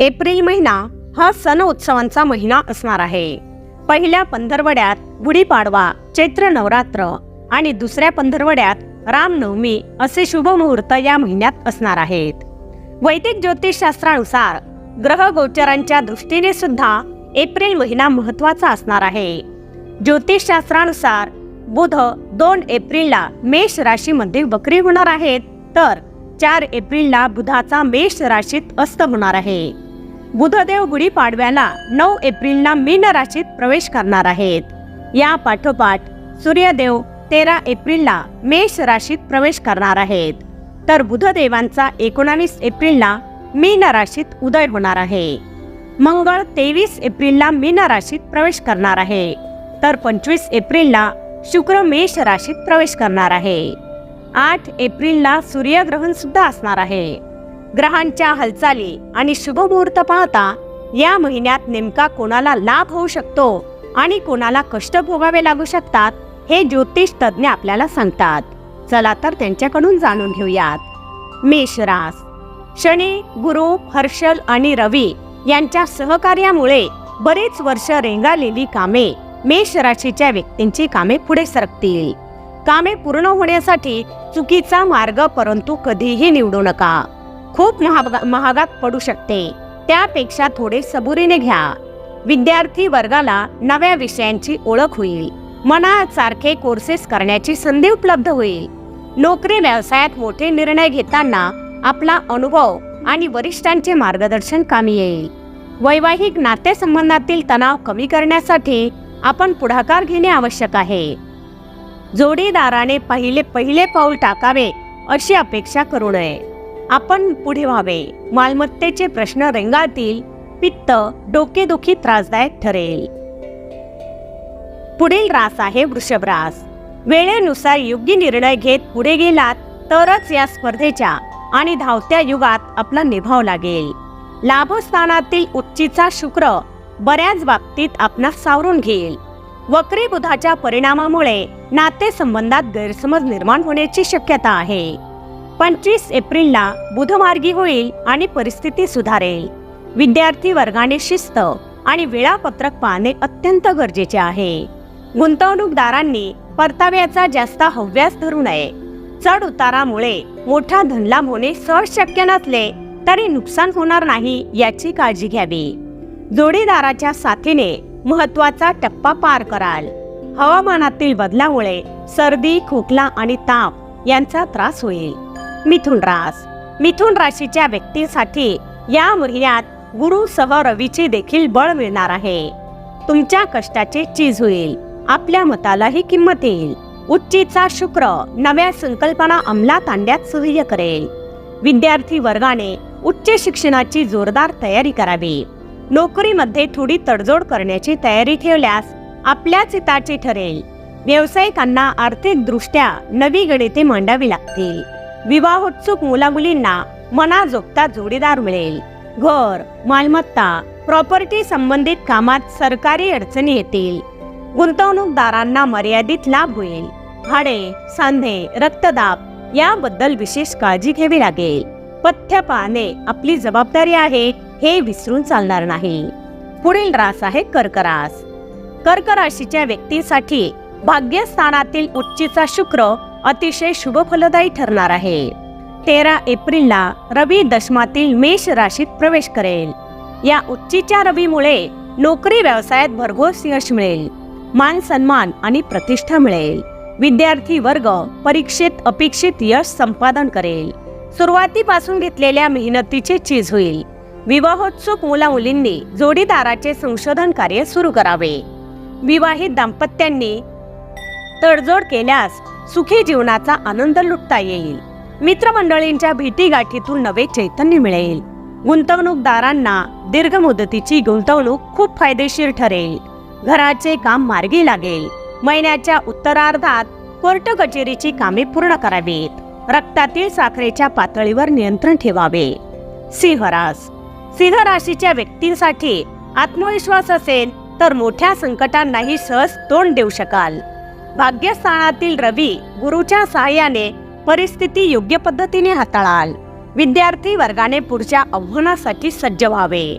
April महिना हा सण उत्सवांचा महिना असणार आहे. पहिल्या पंधरवड्यात गुढीपाडवा चैत्र नवरात्र आणि दुसऱ्या पंधरवड्यात रामनवमी असे शुभ मुहूर्त या महिन्यात असणार आहेत. वैदिक ज्योतिषशास्त्रानुसार ग्रह गोचरांच्या दृष्टीने सुद्धा एप्रिल महिना महत्त्वाचा असणार आहे. ज्योतिषशास्त्रानुसार बुध दोन एप्रिलला मेष राशीमध्ये वक्री होणार आहेत तर चार एप्रिलला बुधाचा मेष राशीत अस्त होणार आहे. बुधदेव गुढीपाडव्याला नऊ एप्रिलला मीन राशीत प्रवेश करणार आहेत. या पाठोपाठ सूर्यदेव तेरा एप्रिलला मेष राशीत प्रवेश करणार आहेत. तर बुधदेवांचा एकोणावीस एप्रिलला मीन राशीत उदय होणार आहे. मंगळ तेवीस एप्रिलला मीन राशीत प्रवेश करणार आहे. तर पंचवीस एप्रिलला शुक्र मेष राशीत प्रवेश करणार आहे. आठ एप्रिलला सूर्यग्रहण सुद्धा असणार आहे. ग्रहांच्या हालचाली आणि शुभमुहूर्त पाहता या महिन्यात नेमका कोणाला लाभ होऊ शकतो आणि कोणाला कष्ट भोगावे लागू शकतात हे ज्योतिष तज्ज्ञ आपल्याला सांगतात. चला तर त्यांच्याकडून जाणून घेऊयात. मेष रास शनी गुरु हर्षल आणि रवी यांच्या सहकार्यामुळे बरेच वर्ष रेंगालेली कामे मेष राशीच्या व्यक्तींची कामे पुढे सरकतील. कामे पूर्ण होण्यासाठी चुकीचा मार्ग परंतु कधीही निवडू नका. खूप महाग महागात पडू शकते. त्यापेक्षा थोडे सबुरीने घ्या. विद्यार्थी वर्गाला नव्या विषयांची ओळख होईल. मनासारखे कोर्सेस करण्याची संधी उपलब्ध होईल. नोकरी व्यवसायात मोठे निर्णय घेताना आपला अनुभव आणि वरिष्ठांचे मार्गदर्शन कामी येईल. वैवाहिक नातेसंबंधातील तणाव कमी करण्यासाठी आपण पुढाकार घेणे आवश्यक आहे. जोडीदाराने पहिले पहिले पाऊल टाकावे अशी अपेक्षा करू नये. आपण पुढे व्हावे. मालमत्तेचे प्रश्न रेंगाळतील पित्त डोकेदुखी त्रासदायक ठरेल. पुढील रास आहे वृषभ रास वेळेनुसार योग्य निर्णय घेत पुढे गेलात तरच या स्पर्धेच्या आणि धावत्या युगात आपला निभाव लागेल. लाभस्थानातील उच्चीचा शुक्र बऱ्याच बाबतीत आपणास सावरून घेईल. वक्री बुधाच्या परिणामामुळे नातेसंबंधात गैरसमज निर्माण होण्याची शक्यता आहे. पंचवीस एप्रिलला बुधमार्गी होईल आणि परिस्थिती सुधारेल. विद्यार्थी वर्गाने शिस्त आणि वेळापत्रक पाहणे अत्यंत गरजेचे आहे. गुंतवणूकदारांनी परताव्याचा जास्त हव्यास धरू नये. चढ उतारामुळे मोठा धनलाभ होणे सहज शक्य नसले तरी नुकसान होणार नाही याची काळजी घ्यावी. जोडीदाराच्या साथीने महत्त्वाचा टप्पा पार कराल. हवामानातील बदलामुळे सर्दी खोकला आणि ताप यांचा त्रास होईल. मिथुन रास मिथुन राशीच्या व्यक्तीसाठी या महिन्यात गुरु सह रवीचे देखील बळ मिळणार आहे. तुमच्या कष्टाचे चीज होईल. आपल्या मतालाही किंमत येईल. उच्चीचा शुक्र नव्या संकल्पना अंमलात आणण्यात सहाय्य करेल. विद्यार्थी वर्गाने उच्च शिक्षणाची जोरदार तयारी करावी. नोकरीमध्ये थोडी तडजोड करण्याची तयारी ठेवल्यास आपल्याच हिताची ठरेल. व्यावसायिकांना आर्थिकदृष्ट्या नवी गणिते मांडावी लागतील. विवाहोत्सुक मुलामुलींना मनाजोगता जोडीदार मिळेल. घर मालमत्ता प्रॉपर्टी संबंधित कामात सरकारी अडचणी येतील. गुंतवणूकदारांना मर्यादित लाभ होईल. हाडे सांधे रक्तदाब याबद्दल विशेष काळजी घ्यावी लागेल. पथ्य पाहणे आपली जबाबदारी आहे हे विसरून चालणार नाही. पुढील रास आहे कर्क रास कर्क राशीच्या व्यक्तीसाठी भाग्यस्थानातील उच्चीचा शुक्र अतिशय शुभ फलदायी ठरणार आहे. तेरा एप्रिलला रवी दशमातील मेष राशीत प्रवेश करेल. या उच्चीच्या रवीमुळे नोकरी व्यवसायात भरघोस यश मिळेल. मान सन्मान आणि प्रतिष्ठा मिळेल. विद्यार्थी वर्ग परीक्षेत अपेक्षित यश संपादन करेल. सुरुवातीपासून घेतलेल्या मेहनतीचे चीज होईल. विवाहोत्सुक मुला मुलींनी जोडीदाराचे संशोधन कार्य सुरू करावे. विवाहित दाम्पत्यांनी तडजोड केल्यास सुखी जीवनाचा आनंद लुटता येईल. मित्रमंडळींच्या भेटीगाठीतून नवे चैतन्य मिळेल. गुंतवणूकदारांना दीर्घ मुदतीची गुंतवणूक खूप फायदेशीर ठरेल. घराचे काम मार्गी लागेल. महिन्याच्या उत्तरार्धात कोर्ट कचेरीची कामे पूर्ण करावीत. रक्तातील साखरेच्या पातळीवर नियंत्रण ठेवावे. सिंहरास सिंह राशीच्या व्यक्तींसाठी आत्मविश्वास असेल तर मोठ्या संकटांनाही सहज तोंड देऊ शकाल. भाग्यस्थानातील रवी गुरुच्या सहाय्याने परिस्थिती योग्य पद्धतीने हाताळाल. विद्यार्थी वर्गाने पुढच्या आव्हानासाठी सज्ज व्हावे.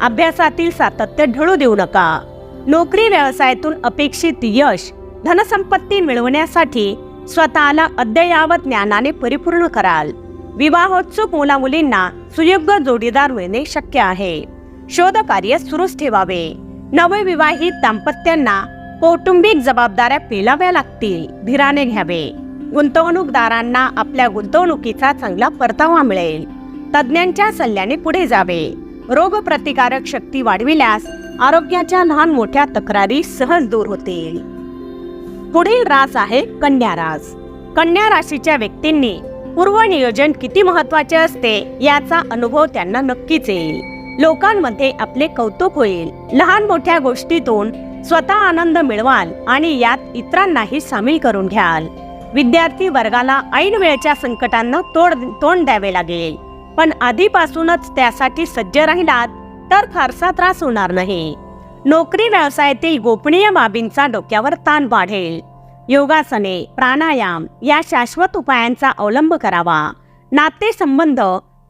अभ्यासातील सातत्य ढळू देऊ नका. नोकरी व्यवसायातून अपेक्षित यश धनसंपत्ती मिळवण्यासाठी स्वतःला अद्ययावत ज्ञानाने परिपूर्ण कराल. विवाहोत्सुक मुलामुलींना सुयोग्य जोडीदार मिळणे शक्य आहे. शोध कार्य सुरूच ठेवावे. नवविवाहित दाम्पत्यांना कौटुंबिक जबाबदाऱ्या पेलाव्या लागतील. धीराने घ्यावे. गुंतवणूकदारांना आपल्या गुंतवणुकीचा चांगला परतावा मिळेल. तज्ज्ञांच्या सल्ल्याने पुढे जावे. रोग प्रतिकारक शक्ती वाढविल्यास आरोग्याच्या लहान मोठ्या तक्रारी सहज दूर होतील. पुढील रास आहे कन्या रास. कन्या राशीच्या व्यक्तींनी पूर्व नियोजन किती महत्त्वाचे असते याचा अनुभव त्यांना नक्कीच येईल. लोकांमध्ये आपले कौतुक होईल. लहान मोठ्या गोष्टीतून स्वतः आनंद मिळवाल आणि यात इतरांनाही सामील करून घ्याल. विद्यार्थी वर्गाला ऐन वेळच्या संकटांना तोड तोंड द्यावे लागेल. पण आधीपासूनच त्यासाठी सज्ज राहिलात तर फारसा त्रास होणार नाही. नोकरी व्यवसायातील गोपनीय बाबींचा डोक्यावर ताण वाढेल. योगासने प्राणायाम या शाश्वत उपायांचा अवलंब करावा. नातेसंबंध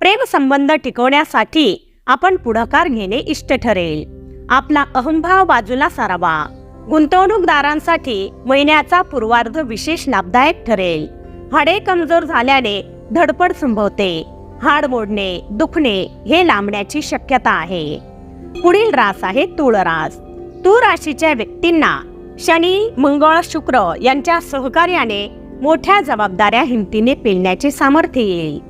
प्रेमसंबंध टिकवण्यासाठी आपण पुढाकार घेणे इष्ट ठरेल. आपला अहंभाव बाजूला सारावा. गुंतवणूकदारांसाठी महिन्याचा पूर्वार्ध विशेष लाभदायक ठरेल. हाडे कमजोर झाल्याने धडपड संभवते. हाड मोडणे दुखणे हे लांबण्याची शक्यता आहे. पुढील रास आहे तुळ रास. तूळ राशीच्या व्यक्तींना शनी मंगळ शुक्र यांच्या सहकार्याने मोठ्या जबाबदाऱ्या हिमतीने पेलण्याचे सामर्थ्य येईल.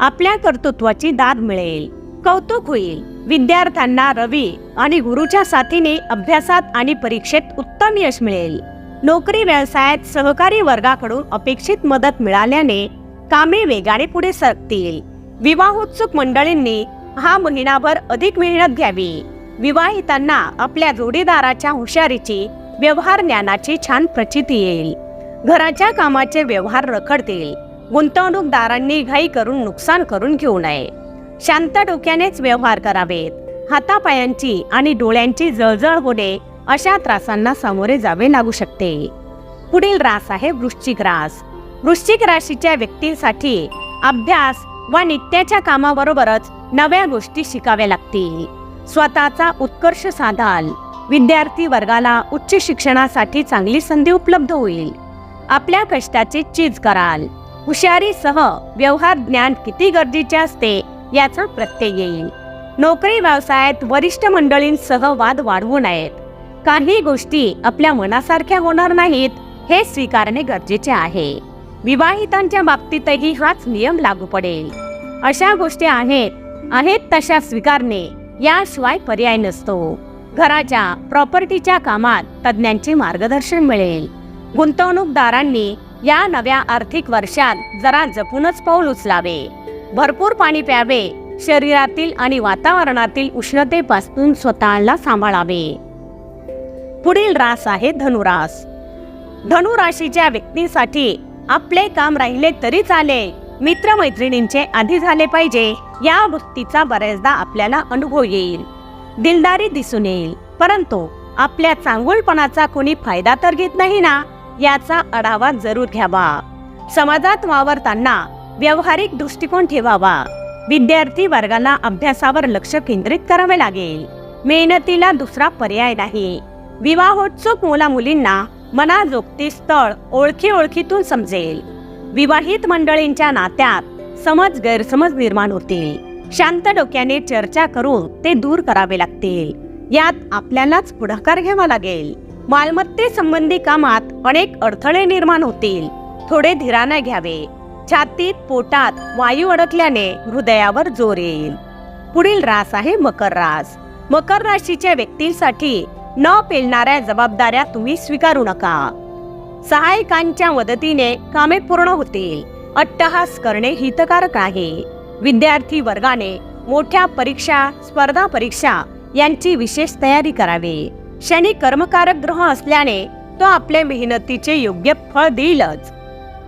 आपल्या कर्तृत्वाची दाद मिळेल. कौतुक होईल. विद्यार्थ्यांना रवी आणि गुरुच्या साथीने अभ्यासात आणि परीक्षेत उत्तम यश मिळेल. नोकरी व्यवसायात सहकारी वर्गाकडून अपेक्षित मदत मिळाल्याने कामे वेगाने पुढे सरकतील. विवाहोत्सुक मंडळींनी हा महिनाभर अधिक मेहनत घ्यावी. विवाहितांना आपल्या जोडीदाराच्या हुशारीची व्यवहार ज्ञानाची छान प्रचिती येईल. घराच्या कामाचे व्यवहार रखडतील. गुंतवणूकदारांनी घाई करून नुकसान करून घेऊ नये. शांत डोक्यानेच व्यवहार करावेत. हातापायांची आणि डोळ्यांची जळजळ होणे अशा त्रासांना सामोरे जावे लागू शकते. पुढील रास आहे वृश्चिक रास. वृश्चिक राशीच्या व्यक्तींसाठी अभ्यास व नित्याच्या कामाबरोबरच नव्या गोष्टी शिकाव्या लागतील. स्वतःचा उत्कर्ष साधाल. विद्यार्थी वर्गाला उच्च शिक्षणासाठी चांगली संधी उपलब्ध होईल. आपल्या कष्टाची चीज कराल. हुशारीसह व्यवहार ज्ञान किती गरजेचे असते याचा प्रत्यय येईल. नोकरी व्यवसायात वरिष्ठ मंडळींसह वाद वाढवू नयेत. काही गोष्टी आपल्या मनासारख्या होणार नाहीत हे स्वीकारणे गरजेचे आहे. विवाहितांच्या बाबतीतही हाच नियम लागू पडेल. अशा गोष्टी आहेत आहेत तशा स्वीकारणे याशिवाय पर्याय नसतो. घराच्या प्रॉपर्टीच्या कामात तज्ज्ञांचे मार्गदर्शन मिळेल. गुंतवणूकदारांनी या नव्या आर्थिक वर्षात जरा जपूनच पाऊल उचलावे. भरपूर पाणी प्यावे. शरीरातील आणि वातावरणातील उष्णतेपासून स्वतःला सांभाळावे. पुढील रास आहे धनुरास. धनुराशीच्या व्यक्तींसाठी आपले काम राहिले तरी चाले मित्रमैत्रिणींचे आधी झाले पाहिजे. या वृत्तीचा बऱ्याचदा आपल्याला अनुभव येईल. दिलदारी दिसून येईल. परंतु आपल्या चांगुलपणाचा कोणी फायदा तर घेत नाही ना? याचा आढावा जरूर घ्यावा. समाजात वावरताना व्यावहारिक दृष्टिकोन ठेवावा. विद्यार्थी वर्गाला अभ्यासावर लक्ष केंद्रित करावे लागेल. मेहनतीला दुसरा पर्याय नाही. विवाहोत्सुक मुला मुलींना मनाजोगती स्थळ ओळखी ओळखीतून समजेल. विवाहित मंडळींच्या नात्यात समज गैरसमज निर्माण होतील. शांत डोक्याने चर्चा करून ते दूर करावे लागतील. यात आपल्यालाच पुढाकार घ्यावा लागेल. मालमत्ते संबंधी कामात अनेक अडथळे निर्माण होतील. थोडे धीराने घ्यावे. छातीत पोटात वायू अडकल्याने हृदयावर जोर येईल. पुढील रास आहे मकर रास. मकर राशीच्या व्यक्तींसाठी न पेलणाऱ्या जबाबदाऱ्या तुम्ही स्वीकारू नका. सहायकांच्या मदतीने कामे पूर्ण होतील. अट्टहास करणे हितकारक आहे. विद्यार्थी वर्गाने मोठ्या परीक्षा स्पर्धा परीक्षा यांची विशेष तयारी करावी. शनी कर्मकारक ग्रह असल्याने तो आपल्या मेहनतीचे योग्य फळ देईलच.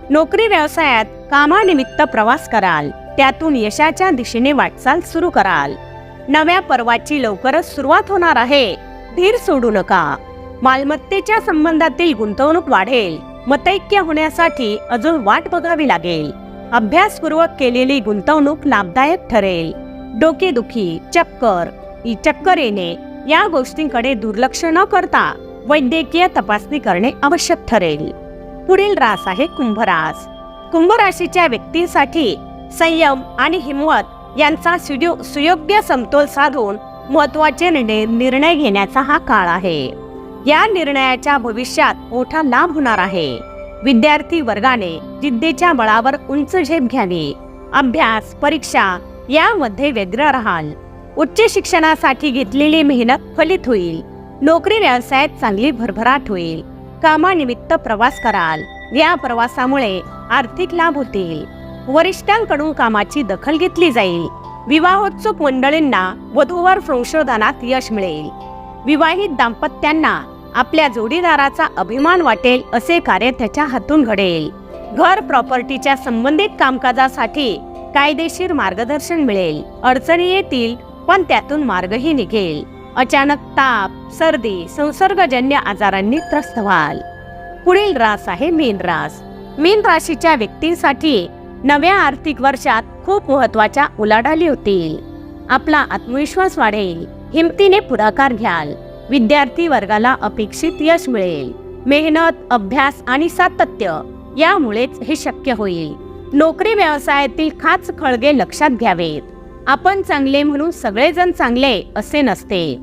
नोकरी व्यवसायात कामानिमित्त प्रवास कराल. त्यातून यशाच्या दिशेने वाटचाल सुरू कराल. नव्या पर्वाची लवकरच सुरुवात होणार आहे. धीर सोडू नका. मालमत्तेच्या संबंधातील गुंतवणूक वाढेल. मतैक्य होण्यासाठी अजून वाट बघावी लागेल. अभ्यासपूर्वक केलेली गुंतवणूक लाभदायक ठरेल. डोकेदुखी चक्कर. चक्कर येणे या गोष्टींकडे दुर्लक्ष न करता वैद्यकीय तपासणी करणे आवश्यक ठरेल. पुढील रास आहे कुंभरास. कुंभ राशीच्या व्यक्तींसाठी संयम आणि हिंमत यांचा सुयोग्य समतोल साधून महत्त्वाचे निर्णय निर्णय घेण्याचा हा काळ आहे. या निर्णयाच्या भविष्यात मोठा लाभ होणार आहे. विद्यार्थी वर्गाने जिद्दीच्या बळावर उंच झेप घ्यावी. अभ्यास परीक्षा यामध्ये व्यग्र राहाल. उच्च शिक्षणासाठी घेतलेली मेहनत फलित होईल. नोकरी व्यवसायात चांगली भरभराट होईल. कामानिमित्त प्रवास कराल. या प्रवासामुळे आर्थिक लाभ होतील. वरिष्ठांकडून कामाची दखल घेतली जाईल. विवाहोत्सुक मंडळींना वधूवर संशोधनात यश मिळेल. विवाहित दाम्पत्यांना आपल्या जोडीदाराचा अभिमान वाटेल असे कार्य त्याच्या हातून घडेल. घर प्रॉपर्टीच्या संबंधित कामकाजासाठी कायदेशीर मार्गदर्शन मिळेल. अडचणी येतील पण त्यातून मार्गही निघेल. अचानक ताप सर्दी संसर्गजन्य आजारांनी त्रस्त व्हाल. पुढील रास आहे मीन रास. मीन राशीच्या व्यक्तींसाठी नव्या आर्थिक वर्षात खूप महत्त्वाच्या उलाढाली होतील. आपला आत्मविश्वास वाढेल हिमतीने पुढाकार घ्याल विद्यार्थी वर्गाला अपेक्षित यश मिळेल मेहनत अभ्यास आणि सातत्य यामुळेच हे शक्य होईल. नोकरी व्यवसायातील खाच खळगे लक्षात घ्यावेत. आपण चांगले म्हणून सगळेजण चांगले असे नसते.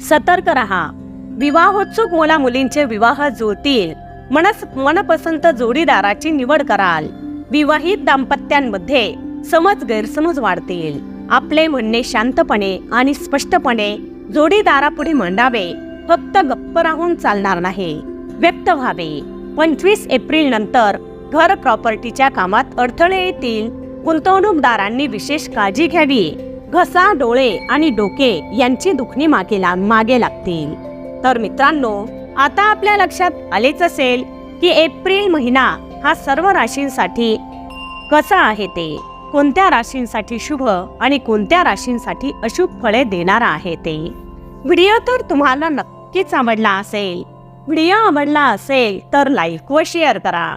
सतर्क रहा. विवाहोत्सुक मुला मुलींचे विवाह जुळतील. मनस मनपसंत जोडीदाराची निवड कराल. विवाहित दाम्पत्यांमध्ये समज गैरसमज वाढतील. आपले म्हणणे शांतपणे आणि स्पष्टपणे जोडीदारापुढे मांडावे. फक्त गप्प राहून चालणार नाही. व्यक्त व्हावे. पंचवीस एप्रिल नंतर घर प्रॉपर्टीच्या कामात अडथळे येतील. गुंतवणूकदारांनी विशेष काळजी घ्यावी. घसा डोळे आणि डोके यांची दुखणी मागे मागे लागतील. तर मित्रांनो आता आपल्या लक्षात आलेच असेल की एप्रिल महिना हा सर्व राशींसाठी कसा आहे ते. कोणत्या राशींसाठी शुभ आणि कोणत्या राशींसाठी अशुभ फळे देणारा आहे ते. व्हिडिओ तर तुम्हाला नक्कीच आवडला असेल. व्हिडिओ आवडला असेल तर लाईक व शेअर करा.